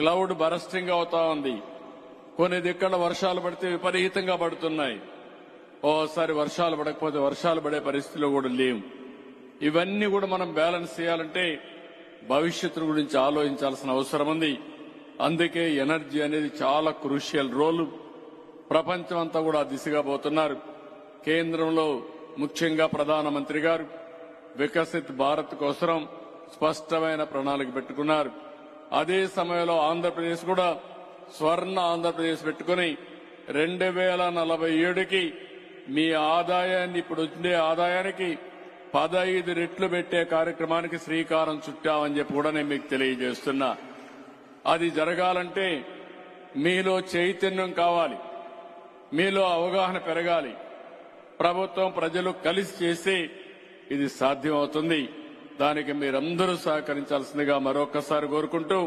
Cloud bursting అవుతా ఉంది. కొన్ని దిక్కల వర్షాలు పడితే విపరీతంగా పడుతున్నాయి. ఓసారి వర్షాలు పడకపోతే వర్షాలు పడే పరిస్థితిలో కూడా లేవు. ఇవన్నీ కూడా మనం బ్యాలెన్స్ చేయాలంటే భవిష్యత్తు గురించి ఆలోచించాల్సిన అవసరం ఉంది. అందుకే ఎనర్జీ అనేది చాలా క్రూషియల్ రోల్. ప్రపంచం అంతా కూడా ఆ దిశగా పోతున్నారు. కేంద్రంలో ముఖ్యంగా ప్రధానమంత్రి గారు వికసిత్ భారత్ కోసం స్పష్టమైన ప్రణాళిక పెట్టుకున్నారు. అదే సమయంలో ఆంధ్రప్రదేశ్ కూడా స్వర్ణ ఆంధ్రప్రదేశ్ పెట్టుకుని రెండు వేల నలభై ఏడుకి మీ ఆదాయాన్ని ఇప్పుడు ఉండే ఆదాయానికి పదహైదు రెట్లు పెట్టే కార్యక్రమానికి శ్రీకారం చుట్టామని చెప్పి కూడా నేను మీకు తెలియజేస్తున్నా. అది జరగాలంటే మీలో చైతన్యం కావాలి. మీలో అవగాహన పెరగాలి. ప్రభుత్వం ప్రజలు కలిసి చేసి ఇది సాధ్యమవుతుంది. దానికి మీరందరూ సహకరించాల్సిందిగా మరొకసారి కోరుకుంటూ